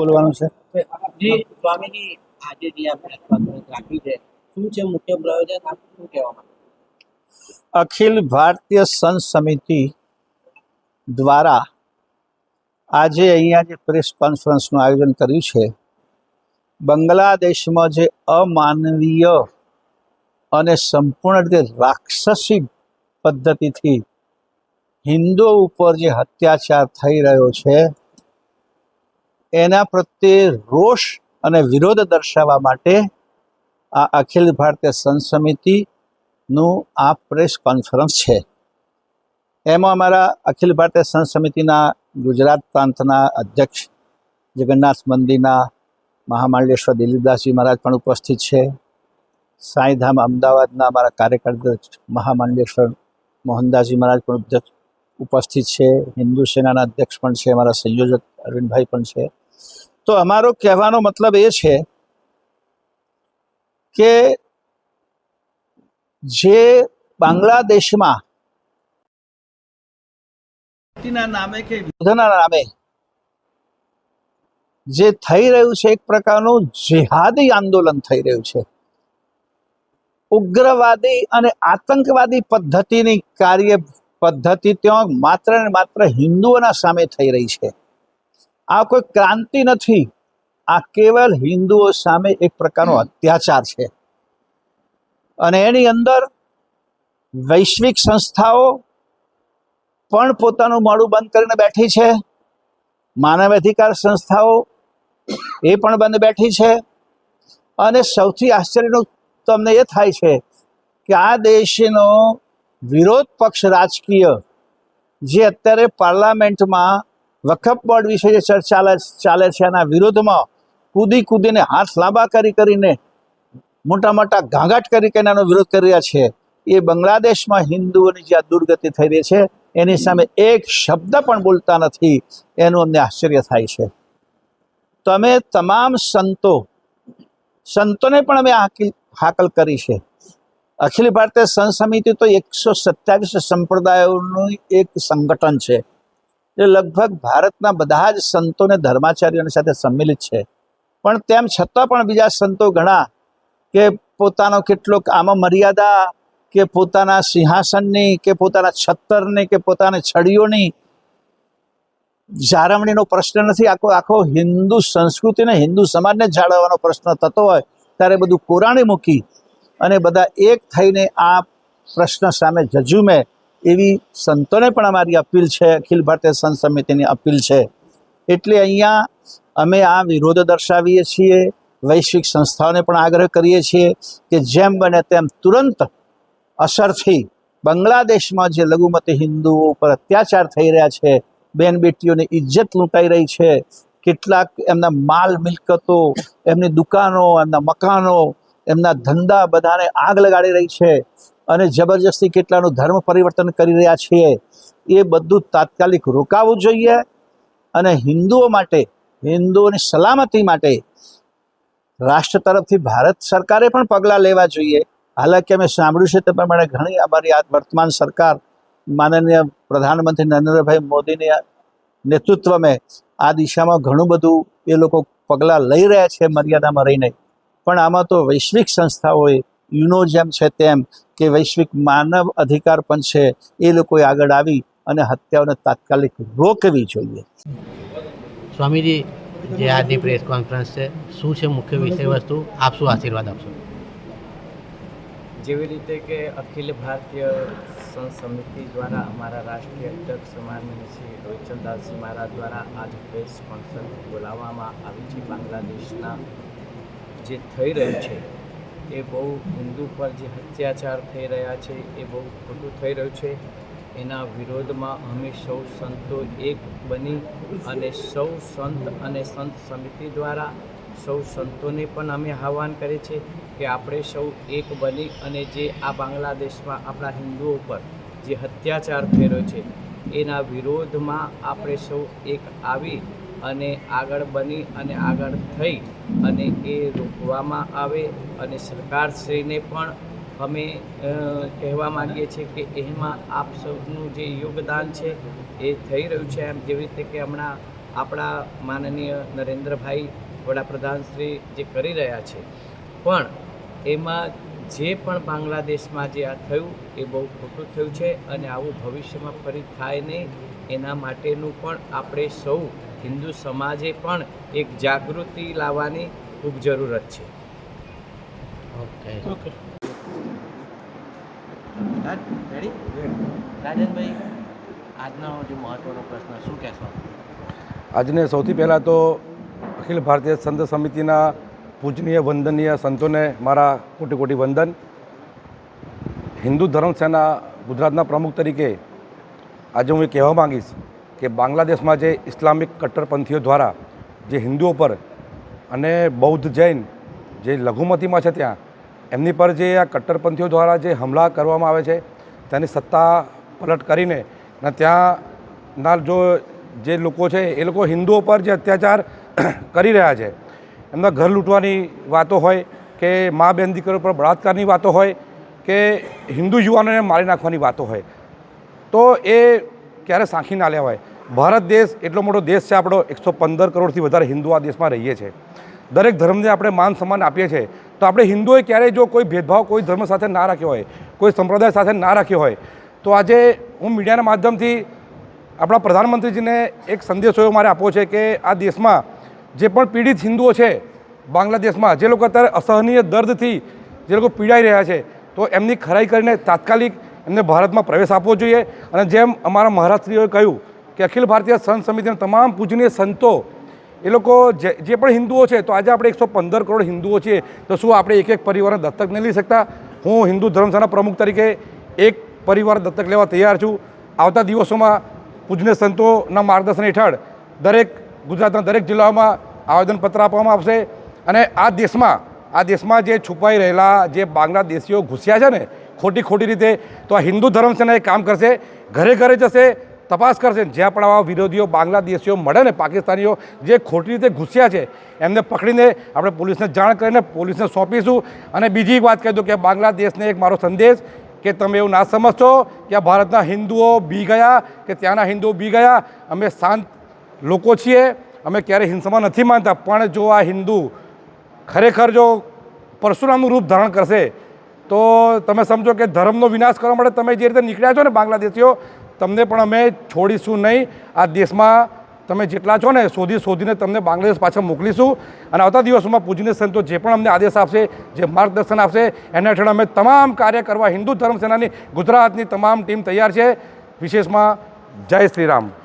બોલવાનું છે? જી સ્વામીજી આજે જે આપણે રાખી છે શું છે મુખ્ય પ્રયોજન? શું કહેવા અખિલ ભારતીય સંત સમિતિ દ્વારા આજે અહીંયા જે પ્રેસ કોન્ફરન્સનું આયોજન કર્યું છે બાંગ્લાદેશમાં જે અમાનવીય અને સંપૂર્ણ રીતે રાક્ષસી પદ્ધતિથી હિન્દુઓ ઉપર જે અત્યાચાર થઈ રહ્યો છે એના પ્રત્યે રોષ અને વિરોધ દર્શાવવા માટે આ અખિલ ભારતીય સંત સમિતિનું આ પ્રેસ કોન્ફરન્સ છે. એમાં અમારા અખિલ ભારતીય સંત સમિતિના ગુજરાત પ્રાંતના અધ્યક્ષ જગન્નાથ મંદિરના મહામાંડેશ્વર દિલીપદાસજી મહારાજ પણ ઉપસ્થિત છે. સાંઈધામ અમદાવાદના અમારા કાર્યકર્તા મહામાંડેશ્વર મોહનદાસજી મહારાજ પણ ઉપસ્થિત છે. હિન્દુ સેનાના અધ્યક્ષ પણ છે. અમારા સંયોજક અરવિંદભાઈ પણ છે. તો અમારો કહેવાનો મતલબ એ છે કે જે બાંગ્લાદેશમાં નામે કે યુદ્ધના નામે જે થઈ રહ્યું છે એક પ્રકારનું જેહાદી આંદોલન થઈ રહ્યું છે. ઉગ્રવાદી અને આતંકવાદી પદ્ધતિની કાર્ય પદ્ધતિ ત્યાં માત્ર ને માત્ર હિન્દુઓના સામે થઈ રહી છે. આ કોઈ ક્રાંતિ નથી. આ કેવલ હિન્દુઓ સામે એક પ્રકારનો અત્યાચાર છે. અને એની અંદર વૈશ્વિક સંસ્થાઓ પણ પોતાનું મોડું બંધ કરીને બેઠી છે. માનવ અધિકાર સંસ્થાઓ એ પણ બંધ બેઠી છે. અને સૌથી આશ્ચર્યનું તમને એ થાય છે કે આ દેશનો વિરોધ પક્ષ રાજકીય જે અત્યારે પાર્લામેન્ટમાં વકફ બોર્ડ વિશે જે ચર્ચા ચાલે છે એના વિરોધમાં કૂદી કૂદીને હાથ લાંબા કરી કરીને, મોટા મોટા ઘાંઘાટ કરી કરીને એનો વિરોધ કરી રહ્યા છે. એ બાંગ્લાદેશમાં હિન્દુઓની જે આ દુર્ગતિ થઈ રહી છે, એની સામે એક શબ્દ પણ બોલતા નથી, એનું અમને આશ્ચર્ય થાય છે. તમે તમામ સંતો, સંતોને પણ અમે હાકલ કરી છે. અખિલ ભારતીય સંત સમિતિ તો એકસો સત્યાવીસ સંપ્રદાયોનું એક સંગઠન છે. એ લગભગ ભારતના બધા જ સંતોને ધર્માચાર્યોની સાથે સંમિલિત છે. પણ તેમ છતાં પણ બીજા સંતો ઘણા કે પોતાનો કેટલોક આમાં મર્યાદા કે પોતાના સિંહાસનની કે પોતાના છત્તરની કે પોતાની છડીઓની જાળવણીનો પ્રશ્ન નથી. આખો આખો હિન્દુ સંસ્કૃતિને હિન્દુ સમાજને જાળવવાનો પ્રશ્ન થતો હોય ત્યારે બધું કોરાણી મૂકી અને બધા એક થઈને આ પ્રશ્ન સામે જજુમે. એવી સંતોને પણ અમારી અપીલ છે, અખિલ ભારતીય સંત સમિતિની અપીલ છે. એટલે અહીંયા અમે આ વિરોધ દર્શાવીએ છીએ, વૈશ્વિક સંસ્થાઓને પણ આગ્રહ કરીએ છીએ કે જેમ બને તેમ તુરંત અસરથી બાંગ્લાદેશમાં જે લઘુમતી હિન્દુઓ ઉપર અત્યાચાર થઈ રહ્યા છે બેન બેટીઓની ઇજ્જત લૂંટાઈ રહી છે, કેટલાક એમના માલ મિલકતો, એમની દુકાનો, એમના મકાનો, એમના ધંધા બધાને આગ લગાડી રહી છે. અને જબરજસ્તી કેટલાનું ધર્મ પરિવર્તન કરી રહ્યા છીએ, એ બધું તાત્કાલિક રોકાવું જોઈએ અને હિન્દુઓ માટે, હિન્દુઓની સલામતી માટે રાષ્ટ્ર તરફથી ભારત સરકારે પણ પગલાં લેવા જોઈએ. હાલાકી અમે સાંભળ્યું છે તે પ્રમાણે ઘણી અમારી આ વર્તમાન સરકાર માનનીય પ્રધાનમંત્રી નરેન્દ્રભાઈ મોદીની નેતૃત્વમાં આ દિશામાં ઘણું બધું એ લોકો પગલાં લઈ રહ્યા છે મર્યાદામાં રહીને. પણ આમાં તો વૈશ્વિક સંસ્થાઓએ યુનો જેમ છે તેમ કે વૈશ્વિક માનવ અધિકાર પણ છે એ લોકોએ આગળ આવી અને હત્યાઓને તાત્કાલિક રોકવી જોઈએ. સ્વામીજી જે આજની પ્રેસ કોન્ફરન્સ છે શું છે મુખ્ય વિષય વસ્તુ? આપ શું આશીર્વાદ આપશો? જેવી રીતે કે અખિલ ભારતીય સંત સમિતિ દ્વારા અમારા રાષ્ટ્રીય અધ્યક્ષ માનનીય શ્રી રોહિતચંદ્રસિંહ મહારાજ દ્વારા આજ પ્રેસ કોન્ફરન્સ બોલાવવામાં આવી છે. બાંગ્લાદેશના જે થઈ રહ્યું છે એ બહુ હિન્દુ પર જે અત્યાચાર થઈ રહ્યા છે, એ બહુ ખોટું થઈ રહ્યું છે. એના વિરોધમાં અમે સૌ સંતો એક બની અને સૌ સંત અને સંત સમિતિ દ્વારા સૌ સંતોને પણ અમે આહ્વાન કરીએ છીએ કે આપણે સૌ એક બની અને જે આ બાંગ્લાદેશમાં આપણા હિન્દુઓ પર જે અત્યાચાર થઈ રહ્યો છે, એના વિરોધમાં આપણે સૌ એક આવી અને આગળ બની અને આગળ થઈ અને એ રોકવામાં આવે અને સરકારશ્રીને પણ અમે કહેવા માગીએ છીએ કે એમાં આપ સૌનું જે યોગદાન છે એ થઈ રહ્યું છે. એમ જેવી રીતે કે હમણાં આપણા માનનીય નરેન્દ્રભાઈ વડાપ્રધાન શ્રી જે કરી રહ્યા છે. પણ એમાં જે પણ બાંગ્લાદેશમાં જે આ થયું એ બહુ ખોટું થયું છે અને આવું ભવિષ્યમાં ફરી થાય નહીં. એના માટેનું પણ આપણે સૌ હિન્દુ સમાજે પણ એક જાગૃતિ લાવવાની ખૂબ જરૂરત છે. ઓકે. ઓકે. રાજનભાઈ આજનો જે મહત્વનો પ્રશ્ન શું કહેશો? આજને સૌથી પહેલાં તો અખિલ ભારતીય સંત સમિતિના પૂજનીય, વંદનીય સંતોને મારા કોટી કોટી વંદન. હિન્દુ ધર્મ સેના ગુજરાતના પ્રમુખ તરીકે આજે હું એ કહેવા માંગીશ કે બાંગ્લાદેશમાં જે ઇસ્લામિક કટ્ટરપંથીઓ દ્વારા જે હિન્દુઓ પર અને બૌદ્ધ જૈન જે લઘુમતીમાં છે ત્યાં, એમની પર જે આ કટ્ટરપંથીઓ દ્વારા જે હમલા કરવામાં આવે છે, તેની સત્તા પલટ કરીને અને ત્યાંના જો જે લોકો છે એ લોકો હિન્દુઓ પર જે અત્યાચાર કરી રહ્યા છે એમના ઘર લૂંટવાની વાતો હોય કે મા બેન દીકરો પર બળાત્કારની વાતો હોય કે હિન્દુ યુવાનોને મારી નાખવાની વાતો હોય. તો એ ક્યારે સાંખી ના લેવાય. ભારત દેશ એટલો મોટો દેશ છે, આપણો એકસો પંદર કરોડથી વધારે હિન્દુ આ દેશમાં રહીએ છીએ દરેક ધર્મને આપણે માન સન્માન આપીએ છીએ. તો આપણે હિન્દુઓએ ક્યારેય જો કોઈ ભેદભાવ, કોઈ ધર્મ સાથે ના રાખ્યો હોય, કોઈ સંપ્રદાય સાથે ના રાખ્યો હોય, તો આજે હું મીડિયાના માધ્યમથી આપણા પ્રધાનમંત્રીજીને એક સંદેશો એવો મારે આપવો છે કે આ દેશમાં જે પણ પીડિત હિન્દુઓ છે બાંગ્લાદેશમાં, જે લોકો અત્યારે અસહનીય દર્દથી જે લોકો પીડાઈ રહ્યા છે, તો એમની ખરાઈ કરીને તાત્કાલિક એમને ભારતમાં પ્રવેશ આપવો જોઈએ. અને જેમ અમારા મહારાષ્ટ્રીઓએ કહ્યું કે અખિલ ભારતીય સંત સમિતિના તમામ પૂજનીય સંતો, એ લોકો જે જે પણ હિન્દુઓ છે, તો આજે આપણે એકસો પંદર કરોડ હિન્દુઓ છીએ, તો શું આપણે એક એક પરિવારને દત્તક નહીં લઈ શકતા? હું હિન્દુ ધર્મશાળા પ્રમુખ તરીકે એક પરિવાર દત્તક લેવા તૈયાર છું. આવતા દિવસોમાં પૂજનીય સંતોના માર્ગદર્શન હેઠળ દરેક ગુજરાતના દરેક જિલ્લાઓમાં આવેદનપત્ર આપવામાં આવશે. અને આ દેશમાં આ દેશમાં જે છુપાઈ રહેલા જે બાંગ્લાદેશીઓ ઘૂસ્યા છે ને, ખોટી ખોટી રીતે, તો આ હિન્દુ ધર્મ સેના એ કામ કરશે, ઘરે ઘરે જશે, તપાસ કરશે. જ્યાં પણ આવા વિરોધીઓ બાંગ્લાદેશીઓ મળે ને, પાકિસ્તાનીઓ જે ખોટી રીતે ઘૂસ્યા છે, એમને પકડીને આપણે પોલીસને જાણ કરીને પોલીસને સોંપીશું. અને બીજી વાત કહી દઉં કે બાંગ્લાદેશને એક મારો સંદેશ કે તમે એવું ના સમજશો કે ભારતના હિન્દુઓ બી ગયા, કે ત્યાંના હિન્દુઓ બી ગયા. અમે શાંત લોકો છીએ, અમે ક્યારેય હિંસામાં નથી માનતા, પણ જો આ હિન્દુ ખરેખર જો પરશુરામનું રૂપ ધારણ કરશે, તો તમે સમજો કે ધર્મનો વિનાશ કરવા માટે તમે જે રીતે નીકળ્યા છો ને બાંગ્લાદેશીઓ, તમને પણ અમે છોડીશું નહીં. આ દેશમાં તમે જેટલા છો ને શોધી શોધીને તમને બાંગ્લાદેશ પાછા મોકલીશું. અને આવતા દિવસોમાં પૂજનીય સંતો જે પણ અમને આદેશ આપશે, જે માર્ગદર્શન આપશે, એના હેઠળ અમે તમામ કાર્ય કરવા હિન્દુ ધર્મ સેનાની ગુજરાતની તમામ ટીમ તૈયાર છે. વિશેષમાં જય શ્રી રામ.